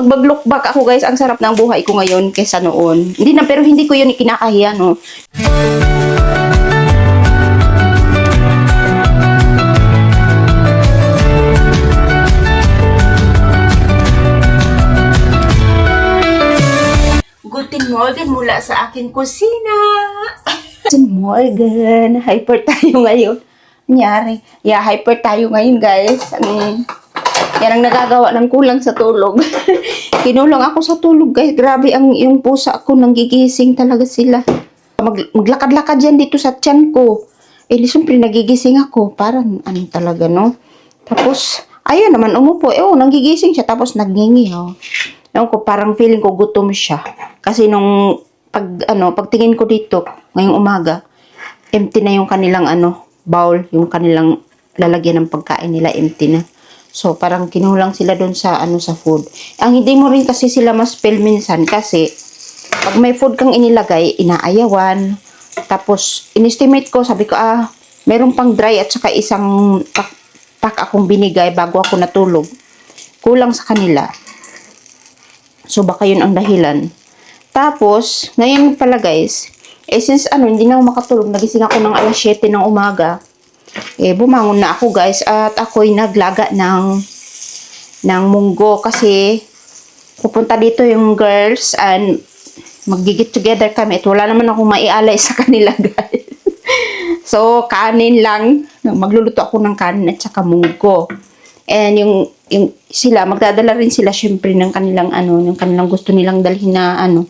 Pag mag-look back ako guys, ang sarap ng buhay ko ngayon kaysa noon. Hindi na, pero hindi ko yun ikinakahiya, no? Guten Morgen mula sa aking kusina. Guten Morgen. Hyper tayo ngayon. Nangyari. Yeah, hyper tayo ngayon, guys. Ano, yan ang nagagawa ng kulang sa tulog. Kinulong ako sa tulog, guys. Grabe ang yung pusa ko nangigising talaga sila. Mag, maglakad-lakad yan dito sa tiyan ko. Eh, siyempre nagigising ako. Parang ano talaga, no? Tapos, ayun naman, umupo. Eh, oh, nangigising siya. Tapos nagngingi, oh. Ewan ko, parang feeling ko gutom siya. Kasi nung pag ano, pagtingin ko dito ngayong umaga, empty na yung kanilang ano, bowl, yung kanilang lalagyan ng pagkain nila empty na. So, parang kinulang sila doon sa ano sa food. Ang hindi mo rin kasi sila mas feel minsan kasi pag may food kang inilagay, inaayawan. Tapos, inestimate ko, sabi ko, ah, meron pang dry at saka isang pack, pack akong binigay bago ako natulog. Kulang sa kanila. So, baka yun ang dahilan. Tapos, ngayon pala guys, eh since ano, hindi na ako makatulog, nagising ako ng alas 7 ng umaga, eh bumangon na ako guys at ako'y naglaga ng ng munggo kasi pupunta dito yung girls and magigit together kami at wala naman akong maialay sa kanila guys. so, kanin lang. Magluluto ako ng kanin at saka munggo. And yung, yung sila, magdadala rin sila syempre ng kanilang ano, yung kanilang gusto nilang dalhin na ano.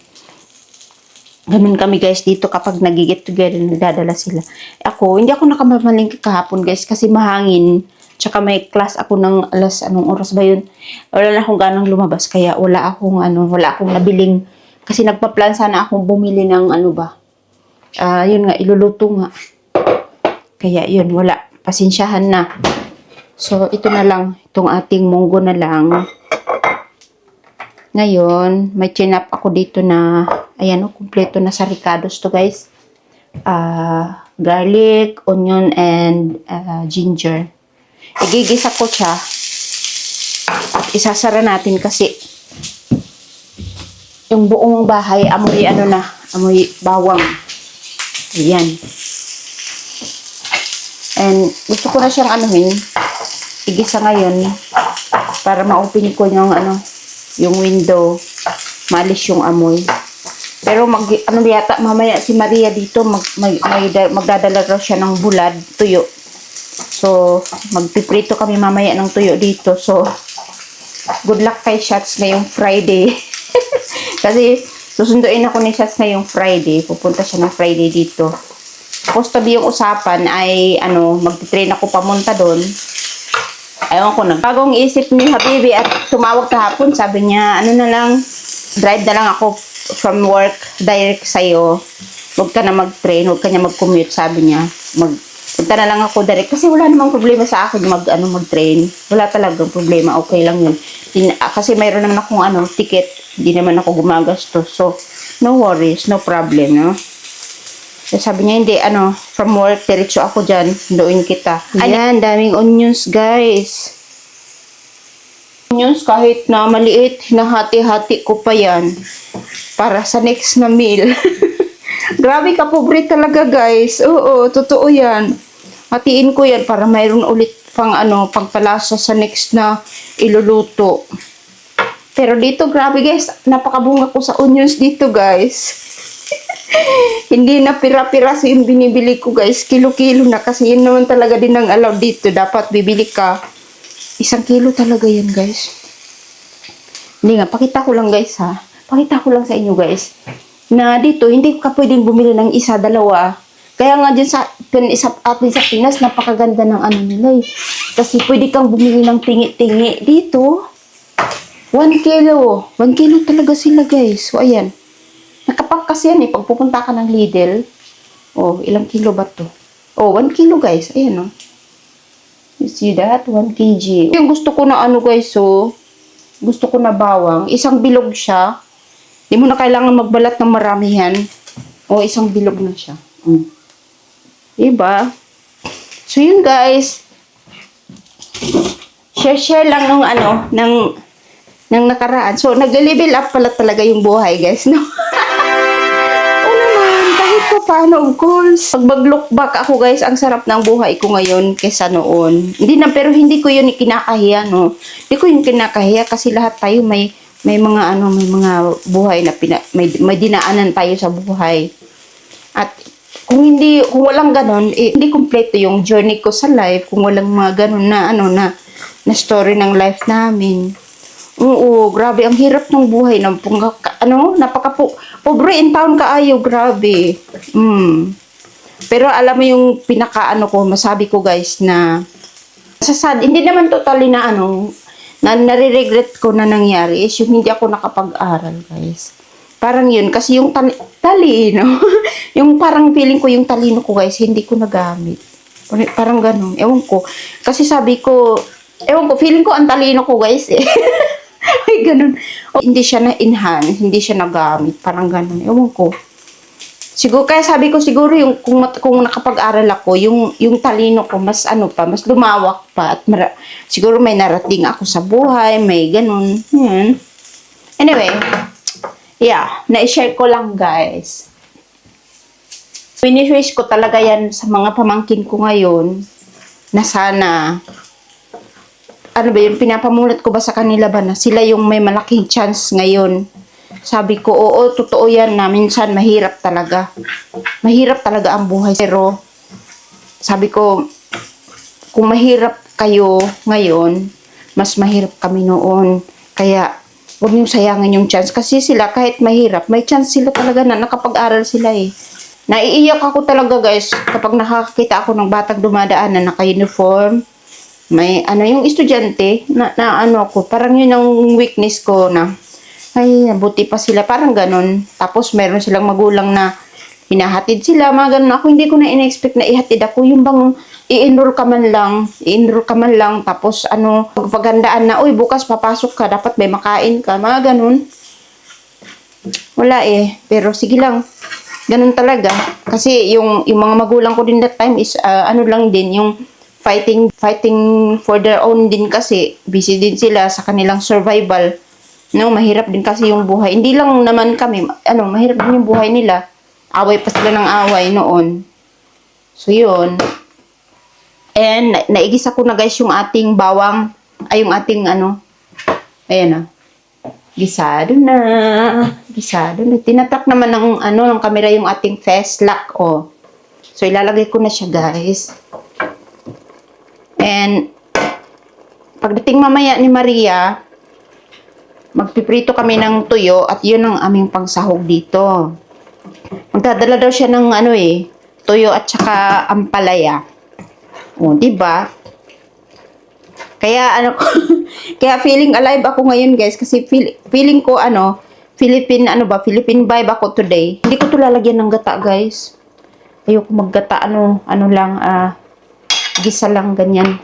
Ganun kami guys dito kapag nagigit together, nagdadala sila. Ako, hindi ako nakamamaling kahapon guys kasi mahangin. Tsaka may class ako ng alas, anong oras ba yun? Wala na akong ganang lumabas kaya wala akong ano, wala akong nabiling. Kasi nagpa-plan sana akong bumili ng ano ba. Ah, yun nga, iluluto nga. Kaya yun, wala. Pasensyahan na. So, ito na lang. Itong ating munggo na lang. Ngayon, may chinap ako dito na, ayan o, kumpleto na sa ricados to guys. Ah, garlic, onion, and ah, ginger. Igigisa ko siya. At isasara natin kasi yung buong bahay, amoy ano na, amoy bawang. Ayan. And gusto ko na siyang anuhin, igisa ngayon para ma-open ko yung ano, yung window, malis yung amoy. Pero mag, ano yata, mamaya si Maria dito, mag, may, may, da- magdadala raw siya ng bulad, tuyo. So, magpiprito kami mamaya ng tuyo dito. So, good luck kay Shots ngayong Friday. Kasi, susunduin ako ni Shots ngayong Friday. Pupunta siya ng Friday dito. Tapos tabi yung usapan ay, ano, magtitrain ako pamunta doon. Ayaw ko na. Bagong isip ni Habibi at tumawag kahapon, sabi niya, ano na lang, drive na lang ako from work direct sa'yo. Huwag ka na mag-train, huwag ka na mag-commute, sabi niya. Mag Punta na lang ako direct kasi wala namang problema sa akin mag ano mag-train. Wala talagang problema, okay lang 'yun. Din, ah, kasi mayroon naman akong ano ticket, hindi naman ako gumagastos. So, no worries, no problem, no? So, sabi niya, hindi, ano, from work, diretso ako dyan, doon kita. Ayan, daming onions, guys. Onions, kahit na maliit, hinahati-hati ko pa yan. Para sa next na meal. Grabe ka, pobre talaga, guys. Oo, totoo yan. Hatiin ko yan para mayroon ulit pang ano, pangpalasa sa next na iluluto. Pero dito, grabe guys, napakabunga ko sa onions dito, guys. Hindi na pira-piraso yung binibili ko guys. Kilo-kilo na kasi yun naman talaga din ang allowed dito. Dapat bibili ka. Isang kilo talaga yan guys. Hindi nga, pakita ko lang guys ha. Pakita ko lang sa inyo guys. Na dito, hindi ka pwedeng bumili ng isa, dalawa. Kaya nga dyan sa, pin, sa atin sa Pinas, napakaganda ng ano nila eh. Kasi pwede kang bumili ng tingi-tingi. Dito, 1 kilo. 1 kilo talaga sila guys. So, ayan. Nakapak kasi yan eh. Pag pupunta ka ng Lidl, oh, ilang kilo ba to? Oh, 1 kilo guys. Ayan oh. You see that? 1 kg. Yung gusto ko na ano guys, so, gusto ko na bawang. Isang bilog siya. Hindi mo na kailangan magbalat ng maramihan. O, isang bilog na siya. Mm. Diba? So, yun guys. Share-share lang ng ano, ng ng nakaraan. So, nag-level up pala talaga yung buhay, guys, no? Pa paano, of course. Pag mag-look back ako, guys, ang sarap ng buhay ko ngayon kesa noon. Hindi na, pero hindi ko yun kinakahiya, no? Hindi ko yun kinakahiya kasi lahat tayo may may mga ano, may mga buhay na pina, may, may dinaanan tayo sa buhay. At kung hindi, kung walang ganon, eh, hindi kompleto yung journey ko sa life kung walang mga ganon na ano na na story ng life namin. Oo, grabe ang hirap ng buhay ng ano, napaka po, pobre in town kaayo, grabe. Mm. Pero alam mo yung pinaka ano ko, masabi ko guys na sa sad, hindi naman totally na ano, na nare-regret ko na nangyari is yung hindi ako nakapag-aral, guys. Parang yun, kasi yung tali, talino, yung parang feeling ko yung talino ko, guys, hindi ko nagamit. Parang ganun, ewan ko. Kasi sabi ko, ewan ko, feeling ko ang talino ko, guys, eh. Ay, ganun. O, hindi siya na-enhance, hindi siya nagamit, parang ganun, ewan ko. Siguro kaya sabi ko siguro yung kung kung nakapag-aral ako, yung yung talino ko mas ano pa, mas lumawak pa at mara- siguro may narating ako sa buhay, may ganun. Yan. Anyway, yeah, na-share ko lang guys. Winish ko talaga yan sa mga pamangkin ko ngayon na sana ano ba yun, pinapamulat ko ba sa kanila ba na sila yung may malaking chance ngayon sabi ko, oo, totoo yan na minsan mahirap talaga. Mahirap talaga ang buhay. Pero, sabi ko, kung mahirap kayo ngayon, mas mahirap kami noon. Kaya, huwag niyong sayangin yung chance. Kasi sila, kahit mahirap, may chance sila talaga na nakapag-aral sila eh. Naiiyak ako talaga guys kapag nakakita ako ng batang dumadaan na naka-uniform. May ano yung estudyante na, na ano ako, parang yun ang weakness ko na ay, buti pa sila. Parang ganun. Tapos, meron silang magulang na hinahatid sila, mga ganun. Ako, hindi ko na in-expect na ihatid ako. Yung bang i-enroll ka man lang, i-enroll ka man lang, tapos ano, pagpagandaan na, uy, bukas papasok ka, dapat may makain ka, mga ganun. Wala eh. Pero sige lang. Ganun talaga. Kasi yung, yung mga magulang ko din that time is, ah, ano lang din, yung fighting, fighting for their own din kasi, busy din sila sa kanilang survival. No, mahirap din kasi yung buhay. Hindi lang naman kami, ano, mahirap din yung buhay nila. Away pa sila ng away noon. So, yun. And, na naigisa ko na guys yung ating bawang, ay yung ating ano, ayan na. Gisado na. Gisado na. Tinatak naman ng, ano, ng camera yung ating fast lock, oh. So, ilalagay ko na siya, guys. And, pagdating mamaya ni Maria, magpiprito kami ng tuyo at yun ang aming pangsahog dito. Magdadala daw siya ng ano eh, tuyo at saka ampalaya. O, di ba? Kaya ano kaya feeling alive ako ngayon guys kasi feel, feeling ko ano, Philippine ano ba, Philippine vibe ako today. Hindi ko to lalagyan ng gata guys. Ayoko maggata ano, ano lang, ah, gisa lang ganyan.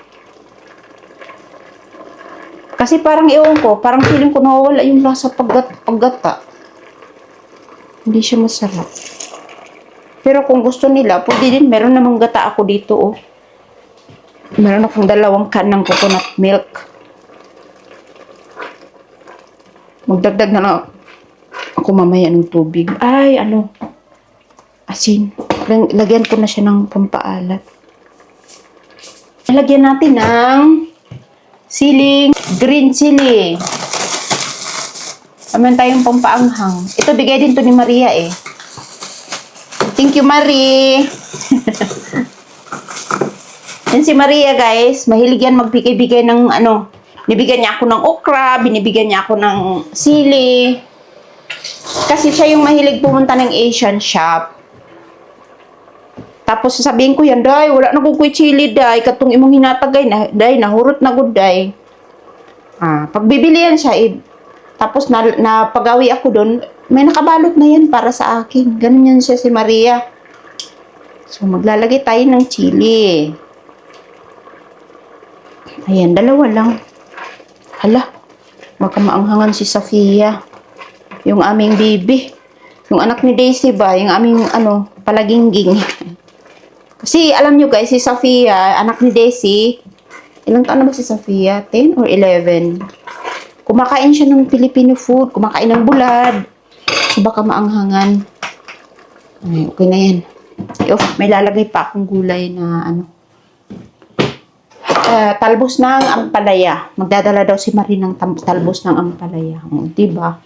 Kasi parang ewan ko, parang feeling ko nawawala yung lasa paggat, paggata. Hindi siya masarap. Pero kung gusto nila, pwede din. Meron namang gata ako dito, oh. Meron akong dalawang can ng coconut milk. Magdagdag na lang ako mamaya ng tubig. Ay, ano. Asin. Lag- Lagyan ko na siya ng pampaalat. Lagyan natin ng siling green chili. Aman tayong pampaanghang. Ito bigay din to ni Maria eh. Thank you, Marie. yan si Maria, guys. Mahilig yan magbigay-bigay ng ano. Binibigyan niya ako ng okra, binibigyan niya ako ng sili. Kasi siya yung mahilig pumunta ng Asian shop. Tapos sasabihin ko yan, day, wala na kong chili, day. Katong imong hinatagay, na, day, nahurot na good, day. Ah, pagbibili yan siya, eh, tapos na, napagawi ako doon, may nakabalot na yan para sa akin. Ganun yan siya si Maria. So, maglalagay tayo ng chili. Ayan, dalawa lang. Hala, baka maanghangan si Safia. Yung aming baby. Yung anak ni Daisy ba, yung aming, ano, palagingging. Kasi, alam nyo guys, si Safia, anak ni Daisy, ilang taon na ba si Safia? 10 or 11? kumakain siya ng Filipino food, kumakain ng bulad. So, baka maanghangan. Ay, okay na yan. Ay, oh, may lalagay pa akong gulay na ano. Ah, talbos ng ampalaya. Magdadala daw si Marie ng talbos ng ampalaya. O, diba?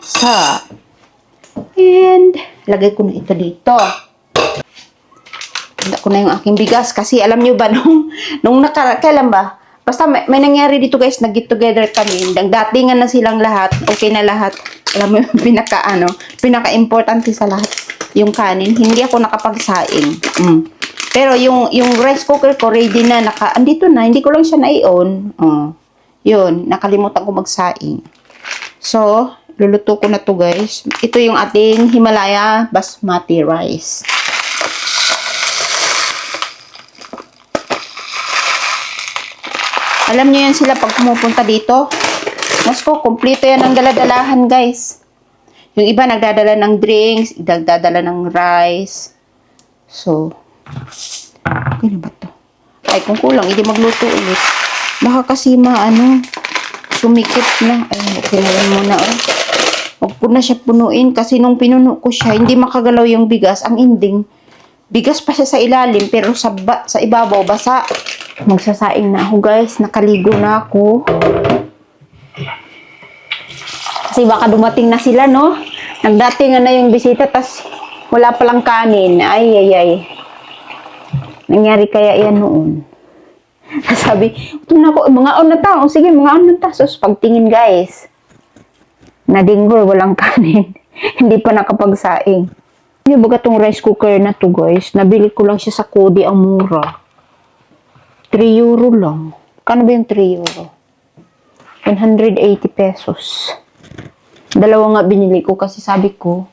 Sa. And, lagay ko na ito dito. Ko na yung aking bigas kasi alam nyo ba nung, nung naka, ba? Basta may, may nangyari dito guys, nag-get together kami. Datingan na silang lahat, okay na lahat. Alam mo yung pinaka ano, pinaka-importante sa lahat, yung kanin. Hindi ako nakapagsaing. Mm. Pero yung yung rice cooker ko ready na, naka, andito na, hindi ko lang siya na-on. Oh. Yun, nakalimutan ko magsaing. So, luluto ko na to guys. Ito yung ating Himalaya Basmati rice. Alam niyo yan sila pag pumupunta dito. Mas ko, kumpleto yan ang daladalahan, guys. Yung iba nagdadala ng drinks, nagdadala ng rice. So, na ba to? Ay, kung kulang, hindi magluto ulit. Baka kasi maano, sumikip na. Ay, okay na yan muna, oh. Huwag ko na siya punuin kasi nung pinuno ko siya, hindi makagalaw yung bigas. Ang ending, bigas pa siya sa ilalim pero sa, ba- sa ibabaw, basa. Magsasaing na ako guys, nakaligo na ako. Kasi baka dumating na sila, no? Nagdating na yung bisita, tas wala palang kanin. Ay, ay, ay. Nangyari kaya yan noon. Sabi, ito na ako, mga on na ta. O sige, mga on na ta. So, pagtingin guys, nadinggol, walang kanin. Hindi pa nakapagsaing. Hindi ba itong rice cooker na to guys? Nabili ko lang siya sa Kodi, ang mura. 3 euro lang. Kano ba yung 3 euro? 180 pesos. Dalawa nga binili ko kasi sabi ko,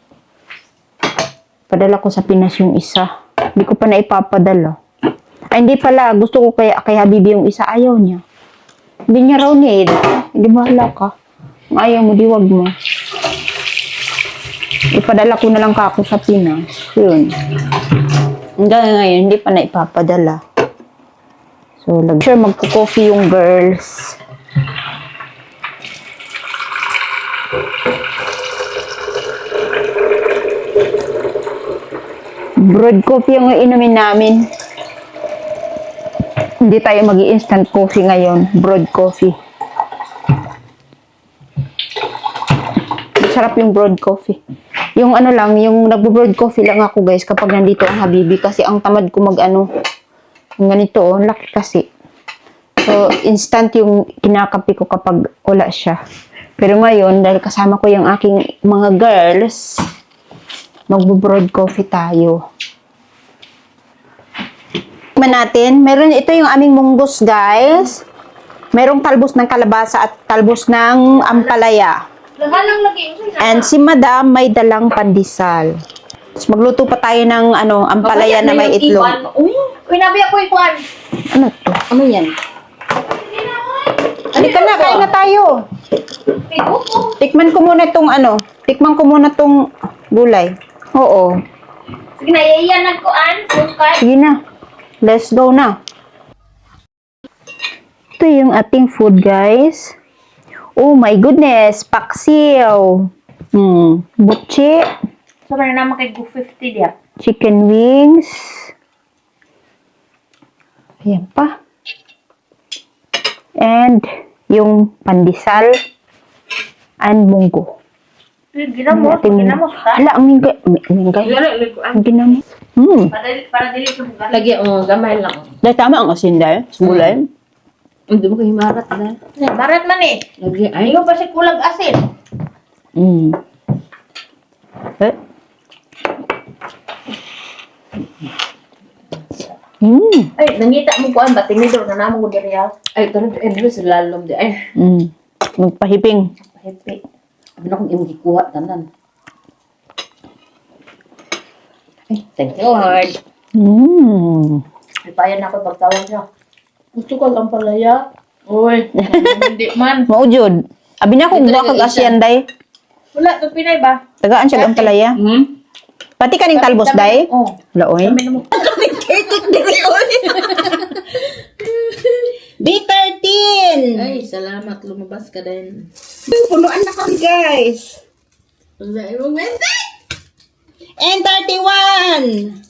padala ko sa Pinas yung isa. Hindi ko pa na ipapadala. Ay, hindi pala. Gusto ko kaya kay Habibi yung isa. Ayaw niya. Hindi niya raw need. Hindi bahala ka. Ayaw mo, diwag mo. Ipadala ko na lang ka ako sa Pinas. Yun. Hanggang ngayon, hindi pa na ipapadala. So, lag sure magko-coffee yung girls. Broad coffee yung inumin namin. Hindi tayo mag instant coffee ngayon. Broad coffee. Sarap yung broad coffee. Yung ano lang, yung nagbo-broad coffee lang ako guys kapag nandito ang habibi kasi ang tamad ko mag ano, ganito, oh, laki kasi. So, instant yung kinakapi ko kapag wala siya. Pero ngayon, dahil kasama ko yung aking mga girls, magbo-broad coffee tayo. Tingnan natin, meron ito yung aming munggos, guys. Merong talbos ng kalabasa at talbos ng ampalaya. And si Madam may dalang pandesal. Tapos magluto pa tayo ng ano, ampalaya na may itlog. Uy, uy, nabi ako ikuan. Ano to? Ano yan? Halika na, kain na tayo. Tikman ko muna tong ano, tikman ko muna tong gulay. Oo. Sige na, iyan ang kuan. Sukay. Sige na. Let's go na. Ito yung ating food, guys. Oh my goodness, paksiw. Hmm, butchi, So, na naman kay 250 diya. chicken wings. Ayan pa. And yung pandesal and munggo. Ginamos, Ating- ginamos ka. Hala, ang mingay. Mingay. Ang ginamos. Hmm. Para, para dili sa bugas. Lagi, oh, gamay lang. Dahil tama ang asin dahil. Sa gulay. Hindi mo kayo himarat na. Barat man eh. Lagi, ay. Ayaw pa si kulag asin. Mm. Eh? Mm. Ay, nangita mo kuan ba? Tinidor na naman ko diri ah. Ay, na, eh, dito sa lalom di. Ay, Mm. Magpahiping. Happy. sabi na kong imong gikuha, tanan. Ay, thank you, Lord. Mm. Ipayan ako pagtawag niya. Gusto ko ang palaya. Uy, hindi man. Maujod. Abi na kung na kag yung isa. asyan day. Wala, ito Pinay ba? Tagaan siya ang talaya. Hmm? Pati kaning talbos day? Oo. Laoy. Itik di ko B13! Ay, salamat. Lumabas ka din. Punuan na kami, guys. Wala, eh, iwag N31!